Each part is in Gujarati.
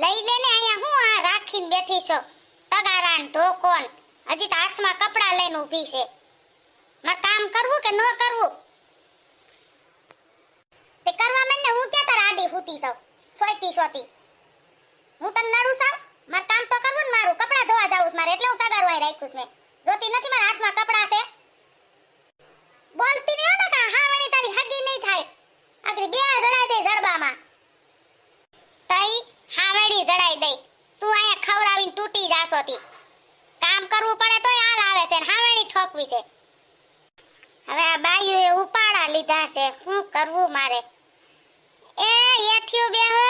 લઈ લે ને અહીંયા હું આ રાખીને બેઠી છો? તગારાન ધોકોન. હજી તો હાથમાં કપડા લઈને ઊભી છે. મારે કામ કરવું કે ન કરવું? તે કરવા માંડ હું ક્યાં તાર આડી ફૂતી છું? સોયટી સોતી. હું તને નડું છું? માર કામ તો કરવું ને મારું. કપડા ધોવા જાવું મારે. એટલે હું તગારો અહીં રાખ્યું મેં. જોતી નથી મારા હાથમાં કપડા છે? બોલતી નહીં હો હા વણી તારી હગી નહીં થાય. આગળ બે જડાઈ દે જડબામાં. તઈ હાવડી જડાઈ દઈ. તું અહીંયા ખવડાવીને તૂટી જાસોતી કામ કરવું પડે તોય હાલ આવે છે ને હાવડી ઠોકવી છે. હવે આ બાયુએ ઉપાડા લીધા છે. શું કરવું મારે? એ એઠિયું બે હો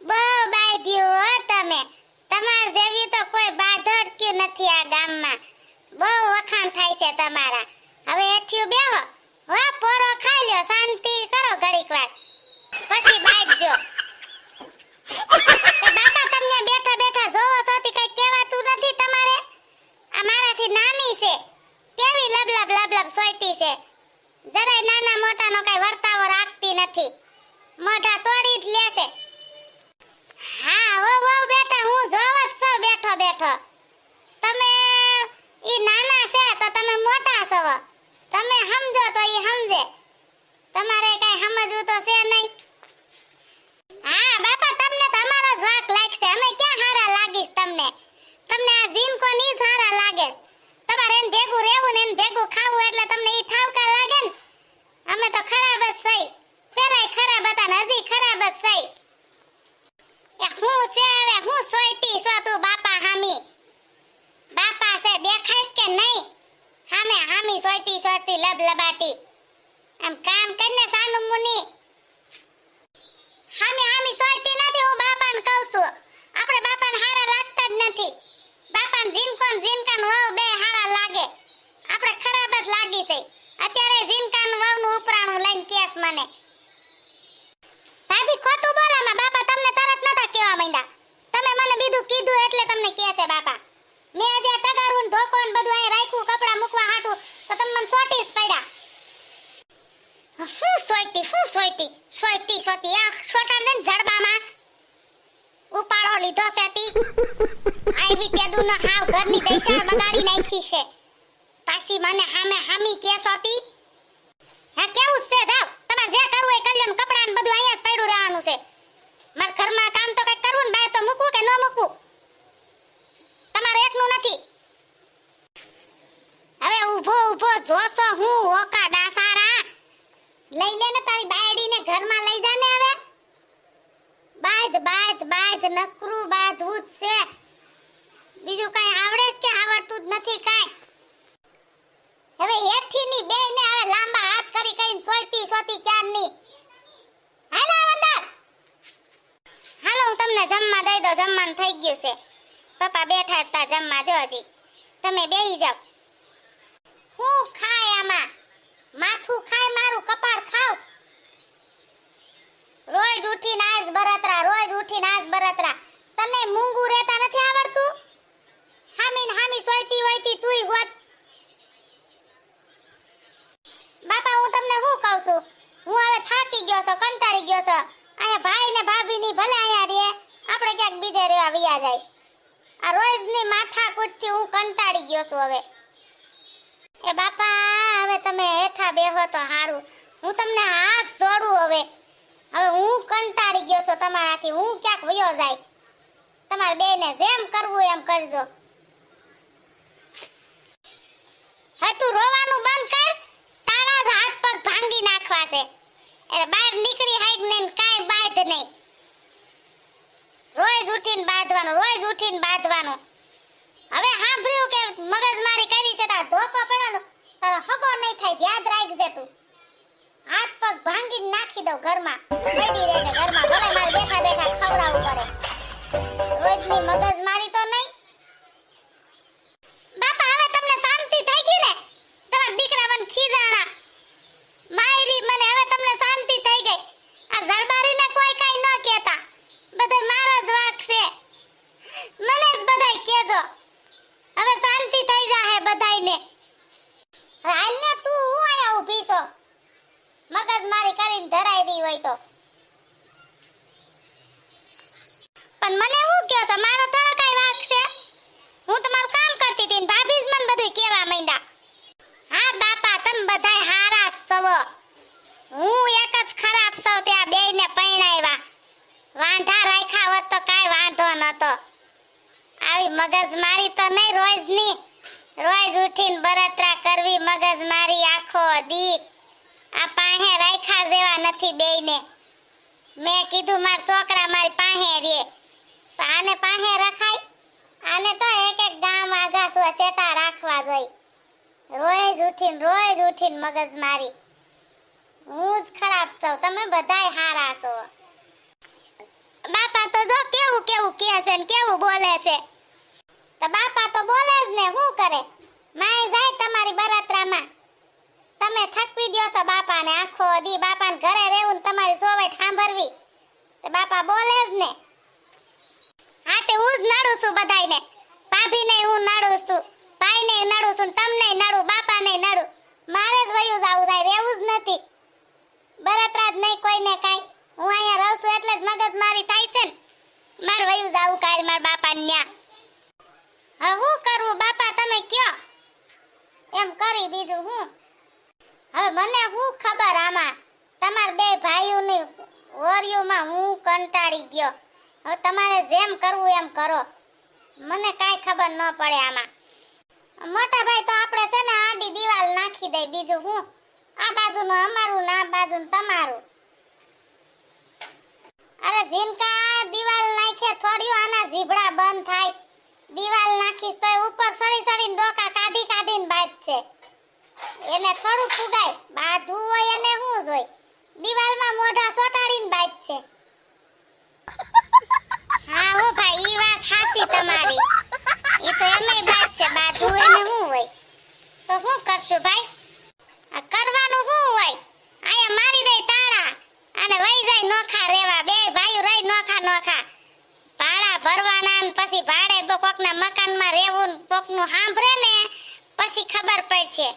બહુ બાઈ હો તમે. તમાર જેવી તો કોઈ બાધડક્યું નથી આ ગામમાં. બહુ વખાણ થાય છે તમારા. હવે એઠ્યું બે હો વાહ પોરો ખાઈ લ્યો. શાંતિ કરો ઘડીક વાર. પછી બાજજો એ બાપા તમને બેઠા બેઠા જોવો છો તે કઈ કહેવાતું નથી તમારે આ મારાથી નાની છે કેવી લબલબ લબલબ સોયટી છે જરાય નાના મોટાનો કઈ વર્તાવો રાખતી નથી મોઢા તોડી જ લેશે હા હો હો બેટા હું જોવ જ છું બેઠો બેઠો તમે ઈ નાના છે તો તમે મોટા છો તમે સમજો તો ઈ સમજે તમારે કઈ સમજવું તો છે નહીં હા બાપા તમને તો અમારો જ વાંક લાગશે અમે ક્યાં હારા લાગીશ તમને તમને આ જીનકો ની સારા લાગે. તમારે એને ભેગું રહેવું ને એને ભેગું ખાવું એટલે તમને ઈ ઠાવકા લાગે ને. અમે તો ખરાબ જ થઈ. પેલાય ખરાબ હતા ને હજી ખરાબ જ થઈ. એ હું છે હવે? હું સોયટી છો તું બાપા હામી? બાપા છે, દેખાઈશ કે નહીં? હામે હામી સોયટી સોતી લબલબાટી. આમ કામ કરીને સાનું મુની હામે હામી સોયટી નથી હું બાપાને કહું છું આપણે બાપાને હારા લાગતા જ નથી બાપાને જીનકોન જીનકાન વહુ બે હારા લાગે આપણે ખરાબ જ લાગી છે અત્યારે જીનકાન વાવનું ઉપરાણું લઈને કેસ મને. ભાભી, ખોટું બોલામાં બાપા, તમને તરત નતા કેવા માંડ્યા. તમે મને બીજું કીધું એટલે તમને કે છે બાપા. મેં જે તગારું ને ધોકો ને બધું અહીં રાખ્યું, કપડા મૂકવા હાટું, તો તમે મને સોટી જ પડ્યા. શું સોટી શું સોટી? સોટી સોટી. આ છોટા ને જડબામાં ઉપાડો લીધો છે તી. આવી તેદુ ન હાવ ઘરની દૈસા બગાડી નાખી છે. પાછી મને હામે હામી કેસ હતી. હા, કેવું છે? જાવ તમારે જે કરવું એ કરી લો ને કપડાં બધું અહીંયા જ પડ્યું રહેવાનું છે. મારા ઘરમાં કામ તો કઈ કરવું ને બાય તો મૂકવું કે ન મૂકવું? તમારે એકનું નથી. હવે ઊભો ઊભો, જોશો હું ઓકા ડાસારા. લઈ લે ને તારી બાયડીને ઘરમાં લઈ જા ને હવે. બાધ બાધ બાધ નકરું બાધવું જ છે. બીજું કઈ આવડે છે કે આવડતું જ નથી કાઈ હવે હેઠીની બે ને હવે લાંબા હાથ કરી કરીને સોયટી સોતી ક્યાં ની હાલો અંદર હાલો હું તમને જમવા દઈ દો જમવાનું થઈ ગયું છે. પપ્પા બેઠા હતા જમવા, જો હજી. તમે બેહી જાઓ. હું ખાય આમાં? માથું ખાય, મારું કપાળ ખાવ. રોજ ઉઠીને આજ બરતરા, રોજ ઉઠીને આજ બરતરા. તને મૂંગું રહેતા નથી આવડતું? હામી ને હામી સોયટી હોયતી તુંય હોત. બાપા, હું તમને શું કહું છું? હું હવે થાકી ગયો છું, કંટાળી ગયો છું. અહીંયા ભાઈ ને ભાભી ની ભલે અહીંયા ક્યાંક બીજે રહેવા વિયા જાય આ રોજની માથા કૂટથી હું કંટાળી ગયો છું હવે. એ બાપા, હવે તમે હેઠા બેહો તો સારું હું તમને હાથ જોડું હવે. હવે હું કંટાળી ગયો છું તમારાથી. હું ક્યાંક વયો જાય. તમારે બેને જેમ કરવું એમ કરજો. હવે તું રોવાનું બંધ કર. તારા જ હાથ પગ ભાંગી નાખવા છે એટલે બહાર નીકળી હાઈક ને કાંઈ બાંધ નહીં રોજ ઉઠીને બાંધવાનું, રોજ ઉઠીને બાંધવાનું. હવે સાંભળ્યું કે મગજમારી કરી છે, તાર ધોકો પડવાનો. તારો હગો નહીં થાય યાદ રાખજે તું. હાથ પગ ભાંગી નાખી દઉં ઘરમાં. પડી રહે ઘરમાં, ભલે મારે બેઠા બેઠા ખવડાવવું પડે. રોજની મગજમારી તો નહીં બાપા હવે તમને શાંતિ થઈ ગઈ ને તમારા દીકરા મને ખીજાણા માયરી મને હવે તમને શાંતિ થઈ ગઈ આ જરબારીને કોઈ કાઈ ન કહેતા બધે મારો જ વાક છે મને જ બધાય કહેજો હવે શાંતિ થઈ જાહે બધાયને હવે હાલને તું હું આયા ઊભી છો મગજ તો. પણ મને દી કહો છો? મારો થોડો કઈ વાંક છે. હું તમારું કામ કરતી હતી ને ભાભી જ મને બધું કહેવા માંડ્યા. હા બાપા, તમે બધાય હારા છો. હું એક જ ખરાબ છું ત્યાં બેયને પૈણાવ્યા વાંઢા રાખ્યા હોત તો કાંઈ વાંધો નતો આવી મગજમારી તો નહીં રોજની રોજ ઉઠીને બરતરા કરવી, મગજ મારી આખો દી. આ પાહે રાખ્યા જેવા નથી બેયને. મેં કીધું મારા છોકરા મારી પાહે રે. આને પાહે રખાય? આને તો એક એક ગામ આગા સુવા સેટા રાખવા જોઈ. રોજ ઉઠીને રોજ ઉઠીને મગજમારી હું જ ખરાબ છું. તમે બધાય હારા છો. બાપા તો જો કેવું કેવું કહે છે ને કેવું બોલે છે. તો બાપા તો બોલે જ ને, શું કરે? માય જાય તમારી બરાત્રામાં. બાપાને આખો દી બાપાને ઘરે રહેવું ને તમારી સોવેટ સાંભળવી. બાપા બોલે જ ને. હા, તે હું જ નડું છું બધાયને. ભાભીને હું નડું છું, ભાઈને નડું છું તમને નડું, બાપાને નડું. મારે જ વયું જાવું થાય, રહેવું જ નથી. બળતરા જ નહીં કોઈને કાંઈ. હું અહીંયા રહું છું એટલે જ મગજ મારી થાય છે ને. મારે વયું જાવું કાલ મારા બાપા ન્યા હવે હું કરવું બાપા, તમે કયો? એમ કરી બીજું હું. હવે મને શું ખબર આમાં? તમાર બે ભાઈઓની ઓરિયોમાં હું કંટાળી ગયો. હવે તમારે જેમ કરવું એમ કરો. મને કાંઈ ખબર ન પડે આમાં. મોટા ભાઈ તો આપણે છે ને આડી દિવાલ નાખી દઈ બીજું હું? આ બાજુનું અમારું ને આ બાજુનું તમારું. અરે જીનકા દિવાલ નાખે થોડી આના જીભડા બંધ થાય. દિવાલ નાખીશ તો ઉપર સડી સડીને ડોકા કાઢી કાઢીને બાજ છે એને થોડું ફુગાય બાધું હોય એને શું જોઈ. દિવાલમાં મોઢા સોટાડીને બાજ છે હા હો ભાઈ, ઈ વાત સાચી તમારી. ઈ તો એમે બાજ છે બાધું એને શું હોય. તો શું કરશું ભાઈ? આ કરવાનું શું હોય. આયા મારી દે તાળા. અને વઈ જાય નોખા રેવા બે ભાઈઓ રહી નોખા નોખા. ભાડા ભરવાના ને પછી ભાડે તો કોકના મકાનમાં રહેવું કોકનું સાંભળે ને પછી ખબર પડશે.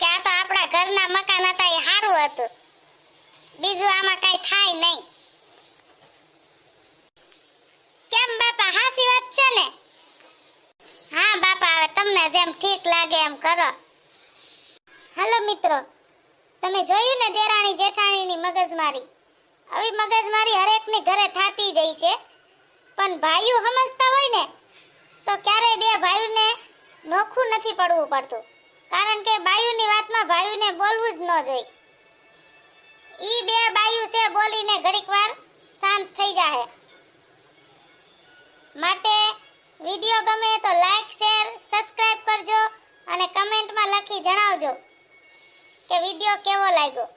કે આ તો આપણા ઘરના મકાન હતા, એ સારું હતું. બીજું આમાં કઈ થાય નહીં. કેમ બાપા, હાસી વાત છે ને? હા બાપા, હવે તમને જેમ ઠીક લાગે એમ કરો. હાલો મિત્રો, તમે જોયું ને દેરાણી જેઠાણીની મગજમારી? આવી મગજમારી હરેકની ઘરે થાતી જાય છે. પણ ભાઈઓ સમજતા હોય ને, તો ક્યારેય બે ભાઈઓને નોખું નથી પડવું પડતું. કારણ કે બાયુની વાતમાં ભાયુને બોલવું જ ન જોઈએ. ઈ બે બાયુ છે બોલીને ઘડીકવાર શાંત થઈ જાહે. માટે વિડિયો ગમે તો લાઈક શેર સબસ્ક્રાઇબ કરજો અને કમેન્ટમાં લખી જણાવજો કે વિડિયો કેવો લાગ્યો.